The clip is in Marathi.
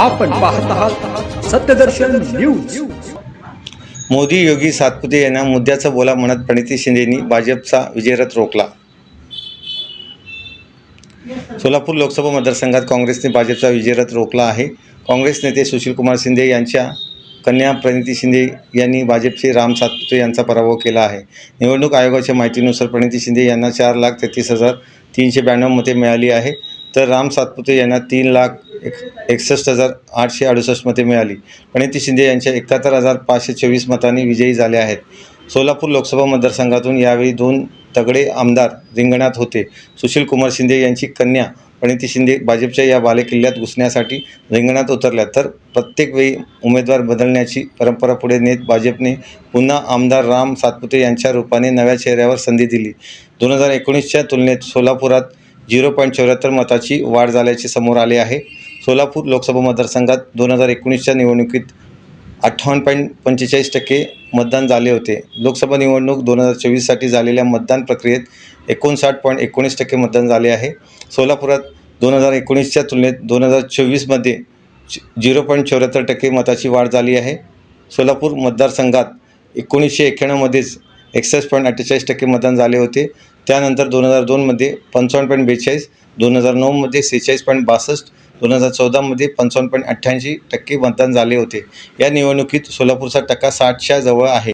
आपण पाहत आहात सत्यदर्शन न्यूज. मोदी योगी सातपुते यांना मुद्द्याचं बोला म्हणत प्रणिती शिंदेनी भाजपचा विजयरथ रोखला. सोलापूर लोकसभा मतदारसंघात काँग्रेसने भाजपचा विजयरथ रोखला आहे. काँग्रेस नेते सुशीलकुमार शिंदे यांच्या कन्या प्रणिती शिंदे यांनी भाजपचे राम सातपुते यांचा पराभव केला आहे. निवडणूक आयोगाच्या माहितीनुसार प्रणिती शिंदे यांना चार लाख तेहतीस हजार तीनशे ब्याण्णव मते मिळाली आहे. तर राम सातपुते यांना तीन लाख एक एकसष्ट हजार आठशे अडुसष्ट मते मिळाली. प्रणिती शिंदे यांच्या एकाहत्तर हजार पाचशे चोवीस मतांनी विजयी झाले आहेत. सोलापूर लोकसभा मतदारसंघातून यावेळी दोन तगडे आमदार रिंगणात होते. सुशील कुमार शिंदे यांची कन्या प्रणिती शिंदे भाजपच्या या बालेकिल्ल्यात घुसण्यासाठी रिंगणात उतरल्या. तर प्रत्येक वेळी उमेदवार बदलण्याची परंपरा पुढे नेत भाजपने पुन्हा आमदार राम सातपुते यांच्या रूपाने नव्या चेहऱ्यावर संधी दिली. दोन हजार एकोणीसच्या तुलनेत सोलापुरात झिरो पॉईंट चौऱ्याहत्तर मताची वाढ झाल्याचे समोर आले आहे. सोलापूर लोकसभा मतदारसंघात दोन हजार एकोणीसच्या निवडणुकीत अठ्ठावन्न पॉईंट पंचेचाळीस टक्के मतदान झाले होते. लोकसभा निवडणूक दोन हजार चोवीससाठी झालेल्या मतदान प्रक्रियेत एकोणसाठ पॉईंट एकोणीस टक्के मतदान झाले आहे. सोलापुरात दोन हजार एकोणीसच्या तुलनेत दोन हजार चोवीसमध्ये झिरो पॉईंट चौऱ्याहत्तर टक्के मताची वाढ झाली आहे. सोलापूर मतदारसंघात एकोणीसशे एक्क्याण्णवमध्येच एकसष्ट पॉईंट अठ्ठेचाळीस टक्के मतदान झाले होते. त्यानंतर दोन हजार दोनमध्ये पंचावन्न पॉईंट बेचाळीस दोन हजार नऊमध्ये सेहेचाळीस पॉईंट बासष्ट दोन हजार चौदामध्ये पंचावन्न पॉईंट अठ्ठ्याऐंशी टक्के मतदान झाले होते. या निवडणुकीत सोलापूरचा टक्का साठच्या जवळ आहे.